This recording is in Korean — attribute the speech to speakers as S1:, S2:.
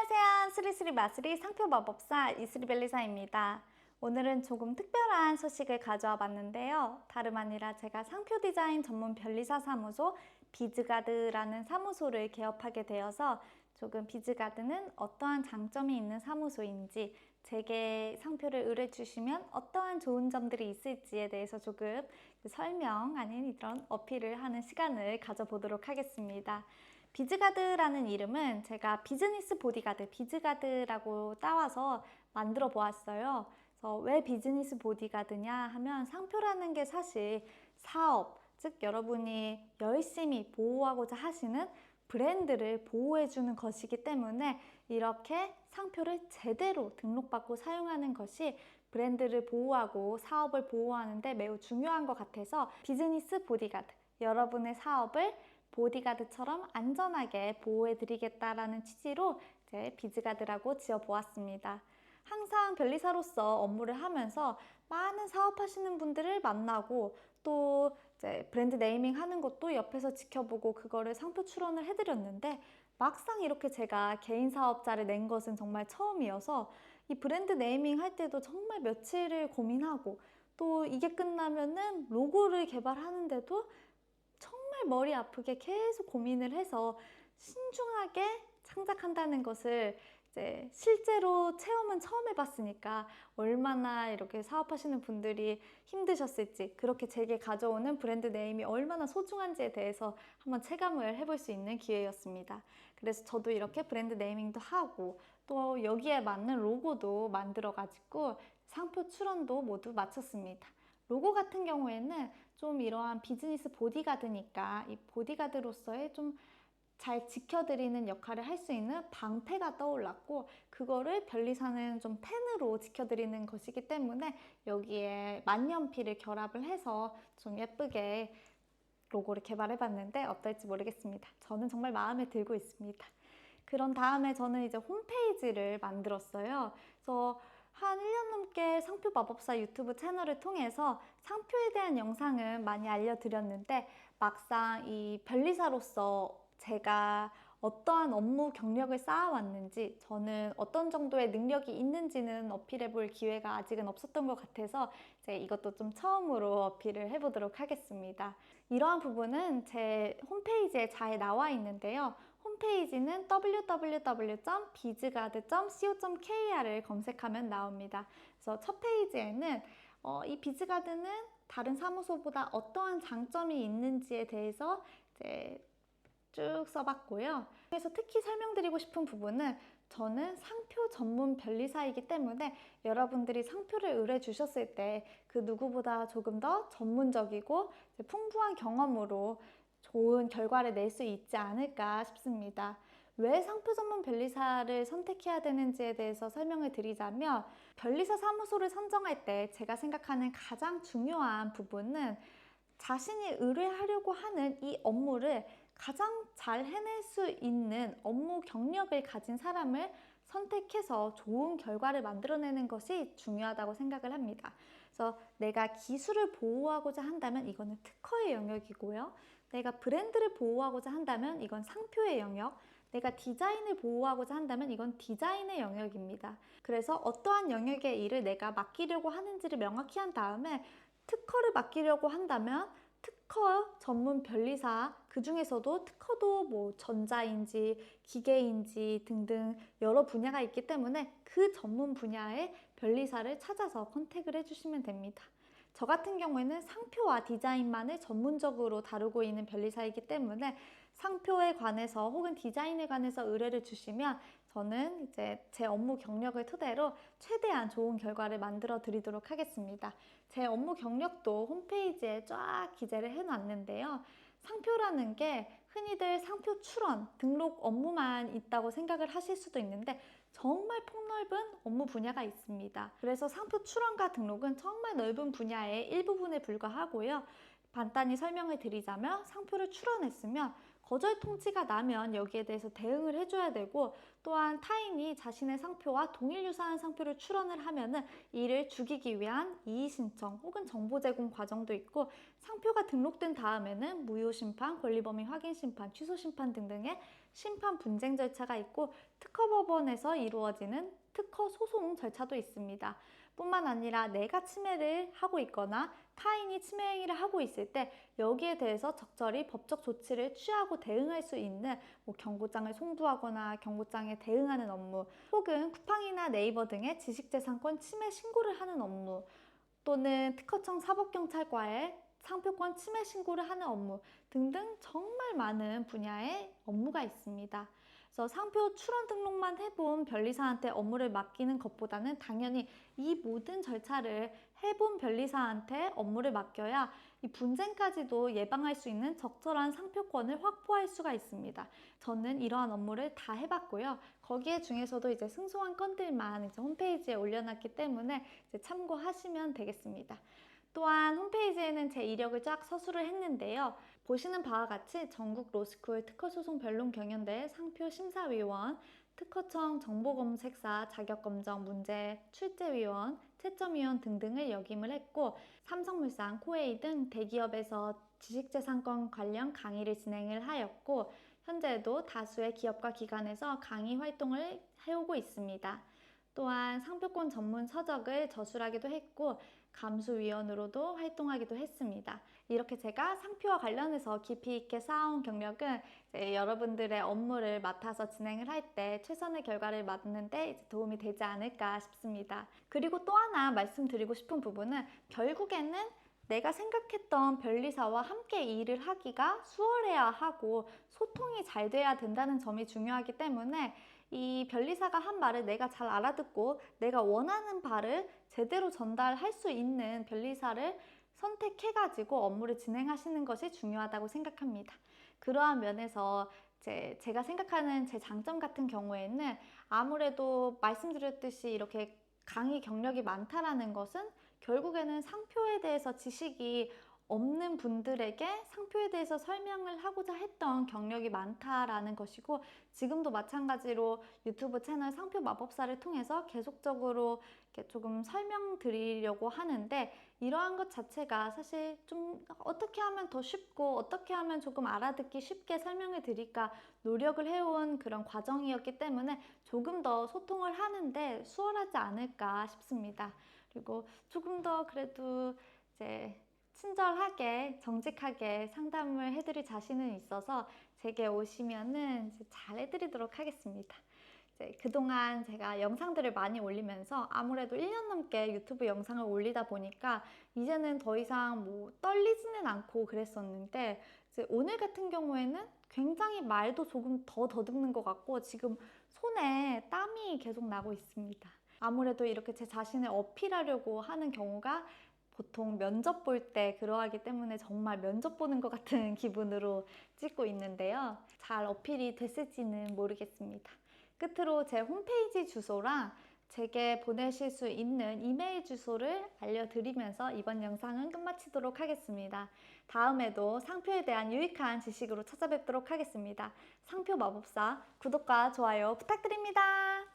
S1: 안녕하세요. 스리스리 마스리 상표 마법사 이스리 벨리사입니다. 오늘은 조금 특별한 소식을 가져와 봤는데요. 다름 아니라 제가 상표 디자인 전문 변리사 사무소 비즈가드라는 사무소를 개업하게 되어서 조금 비즈가드는 어떠한 장점이 있는 사무소인지 제게 상표를 의뢰 주시면 어떠한 좋은 점들이 있을지에 대해서 조금 설명 아닌 이런 어필을 하는 시간을 가져보도록 하겠습니다. 비즈가드라는 이름은 제가 비즈니스 보디가드, 비즈가드라고 따와서 만들어 보았어요. 그래서 왜 비즈니스 보디가드냐 하면 상표라는 게 사실 사업, 즉 여러분이 열심히 보호하고자 하시는 브랜드를 보호해주는 것이기 때문에 이렇게 상표를 제대로 등록받고 사용하는 것이 브랜드를 보호하고 사업을 보호하는데 매우 중요한 것 같아서 비즈니스 보디가드, 여러분의 사업을 보디가드처럼 안전하게 보호해드리겠다라는 취지로 이제 비즈가드라고 지어보았습니다. 항상 변리사로서 업무를 하면서 많은 사업하시는 분들을 만나고 또 브랜드 네이밍 하는 것도 옆에서 지켜보고 그거를 상표 출원을 해드렸는데 막상 이렇게 제가 개인 사업자를 낸 것은 정말 처음이어서 이 브랜드 네이밍 할 때도 정말 며칠을 고민하고 또 이게 끝나면은 로고를 개발하는데도 정말 머리 아프게 계속 고민을 해서 신중하게 창작한다는 것을 이제 실제로 체험은 처음 해봤으니까 얼마나 이렇게 사업하시는 분들이 힘드셨을지 그렇게 제게 가져오는 브랜드 네임이 얼마나 소중한지에 대해서 한번 체감을 해볼 수 있는 기회였습니다. 그래서 저도 이렇게 브랜드 네이밍도 하고 또 여기에 맞는 로고도 만들어가지고 상표 출원도 모두 마쳤습니다. 로고 같은 경우에는 좀 이러한 비즈니스 보디가드니까 이 보디가드로서의 좀 잘 지켜드리는 역할을 할 수 있는 방패가 떠올랐고 그거를 변리사는 좀 펜으로 지켜드리는 것이기 때문에 여기에 만년필을 결합을 해서 좀 예쁘게 로고를 개발해봤는데 어떨지 모르겠습니다. 저는 정말 마음에 들고 있습니다. 그런 다음에 저는 이제 홈페이지를 만들었어요. 그래서 한 1년 넘게 상표 마법사 유튜브 채널을 통해서 상표에 대한 영상은 많이 알려드렸는데 막상 이 변리사로서 제가 어떠한 업무 경력을 쌓아왔는지 저는 어떤 정도의 능력이 있는지는 어필해 볼 기회가 아직은 없었던 것 같아서 이제 이것도 좀 처음으로 어필을 해보도록 하겠습니다. 이러한 부분은 제 홈페이지에 잘 나와 있는데요. 홈페이지는 www.bizgard.co.kr을 검색하면 나옵니다. 그래서 첫 페이지에는 어, 이 비즈가드는 다른 사무소보다 어떠한 장점이 있는지에 대해서 이제 쭉 써봤고요. 그래서 특히 설명드리고 싶은 부분은 저는 상표 전문 변리사이기 때문에 여러분들이 상표를 의뢰 주셨을 때 그 누구보다 조금 더 전문적이고 풍부한 경험으로 좋은 결과를 낼 수 있지 않을까 싶습니다. 왜 상표 전문 변리사를 선택해야 되는지에 대해서 설명을 드리자면 변리사 사무소를 선정할 때 제가 생각하는 가장 중요한 부분은 자신이 의뢰하려고 하는 이 업무를 가장 잘 해낼 수 있는 업무 경력을 가진 사람을 선택해서 좋은 결과를 만들어내는 것이 중요하다고 생각을 합니다. 그래서 내가 기술을 보호하고자 한다면 이거는 특허의 영역이고요. 내가 브랜드를 보호하고자 한다면 이건 상표의 영역. 내가 디자인을 보호하고자 한다면 이건 디자인의 영역입니다. 그래서 어떠한 영역의 일을 내가 맡기려고 하는지를 명확히 한 다음에 특허를 맡기려고 한다면 특허 전문 변리사 그 중에서도 특허도 뭐 전자인지 기계인지 등등 여러 분야가 있기 때문에 그 전문 분야의 변리사를 찾아서 컨택을 해주시면 됩니다. 저 같은 경우에는 상표와 디자인만을 전문적으로 다루고 있는 변리사이기 때문에 상표에 관해서 혹은 디자인에 관해서 의뢰를 주시면 저는 이제 제 업무 경력을 토대로 최대한 좋은 결과를 만들어 드리도록 하겠습니다. 제 업무 경력도 홈페이지에 쫙 기재를 해 놨는데요. 상표라는 게 흔히들 상표 출원, 등록 업무만 있다고 생각을 하실 수도 있는데 정말 폭넓은 업무 분야가 있습니다. 그래서 상표 출원과 등록은 정말 넓은 분야의 일부분에 불과하고요. 간단히 설명을 드리자면 상표를 출원했으면 거절 통지가 나면 여기에 대해서 대응을 해줘야 되고 또한 타인이 자신의 상표와 동일 유사한 상표를 출원을 하면은 이를 죽이기 위한 이의 신청 혹은 정보 제공 과정도 있고 상표가 등록된 다음에는 무효 심판, 권리범위 확인 심판, 취소 심판 등등의 심판 분쟁 절차가 있고 특허법원에서 이루어지는 특허 소송 절차도 있습니다. 뿐만 아니라 내가 침해를 하고 있거나 타인이 침해 행위를 하고 있을 때 여기에 대해서 적절히 법적 조치를 취하고 대응할 수 있는 뭐 경고장을 송부하거나 경고장에 대응하는 업무 혹은 쿠팡이나 네이버 등의 지식재산권 침해 신고를 하는 업무 또는 특허청 사법경찰과에 상표권 침해 신고를 하는 업무 등등 정말 많은 분야의 업무가 있습니다. 그래서 상표 출원 등록만 해본 변리사한테 업무를 맡기는 것보다는 당연히 이 모든 절차를 해본 변리사한테 업무를 맡겨야 이 분쟁까지도 예방할 수 있는 적절한 상표권을 확보할 수가 있습니다. 저는 이러한 업무를 다 해봤고요. 거기에 중에서도 이제 승소한 건들만 이제 홈페이지에 올려놨기 때문에 참고하시면 되겠습니다. 또한 홈페이지에는 제 이력을 쫙 서술을 했는데요. 보시는 바와 같이 전국 로스쿨 특허소송 변론 경연대 상표 심사위원, 특허청 정보검색사 자격검정 문제 출제위원, 채점위원 등등을 역임을 했고 삼성물산, 코웨이 등 대기업에서 지식재산권 관련 강의를 진행을 하였고 현재도 다수의 기업과 기관에서 강의 활동을 해오고 있습니다. 또한 상표권 전문 서적을 저술하기도 했고 감수위원으로도 활동하기도 했습니다. 이렇게 제가 상표와 관련해서 깊이 있게 쌓아온 경력은 여러분들의 업무를 맡아서 진행을 할 때 최선의 결과를 이제 도움이 되지 않을까 싶습니다. 그리고 또 하나 말씀드리고 싶은 부분은 결국에는 내가 생각했던 변리사와 함께 일을 하기가 수월해야 하고 소통이 잘 돼야 된다는 점이 중요하기 때문에 이 변리사가 한 말을 내가 잘 알아듣고 내가 원하는 바를 제대로 전달할 수 있는 변리사를 선택해가지고 업무를 진행하시는 것이 중요하다고 생각합니다. 그러한 면에서 제, 제가 생각하는 제 장점 같은 경우에는 아무래도 말씀드렸듯이 이렇게 강의 경력이 많다라는 것은 결국에는 상표에 대해서 지식이 없는 분들에게 상표에 대해서 설명을 하고자 했던 경력이 많다라는 것이고 지금도 마찬가지로 유튜브 채널 상표 마법사를 통해서 계속적으로 조금 설명드리려고 하는데 이러한 것 자체가 사실 좀 어떻게 하면 더 쉽고 어떻게 하면 조금 알아듣기 쉽게 설명을 드릴까 노력을 해온 그런 과정이었기 때문에 조금 더 소통을 하는데 수월하지 않을까 싶습니다. 그리고 조금 더 그래도 이제 친절하게 정직하게 상담을 해드릴 자신은 있어서 제게 오시면은 잘 해드리도록 하겠습니다. 그동안 제가 영상들을 많이 올리면서 아무래도 1년 넘게 유튜브 영상을 올리다 보니까 이제는 더 이상 뭐 떨리지는 않고 그랬었는데 오늘 같은 경우에는 굉장히 말도 조금 더 더듬는 것 같고 지금 손에 땀이 계속 나고 있습니다. 아무래도 이렇게 제 자신을 어필하려고 하는 경우가 보통 면접 볼 때 그러하기 때문에 정말 면접 보는 것 같은 기분으로 찍고 있는데요. 잘 어필이 됐을지는 모르겠습니다. 끝으로 제 홈페이지 주소랑 제게 보내실 수 있는 이메일 주소를 알려드리면서 이번 영상은 끝마치도록 하겠습니다. 다음에도 상표에 대한 유익한 지식으로 찾아뵙도록 하겠습니다. 상표 마법사 구독과 좋아요 부탁드립니다.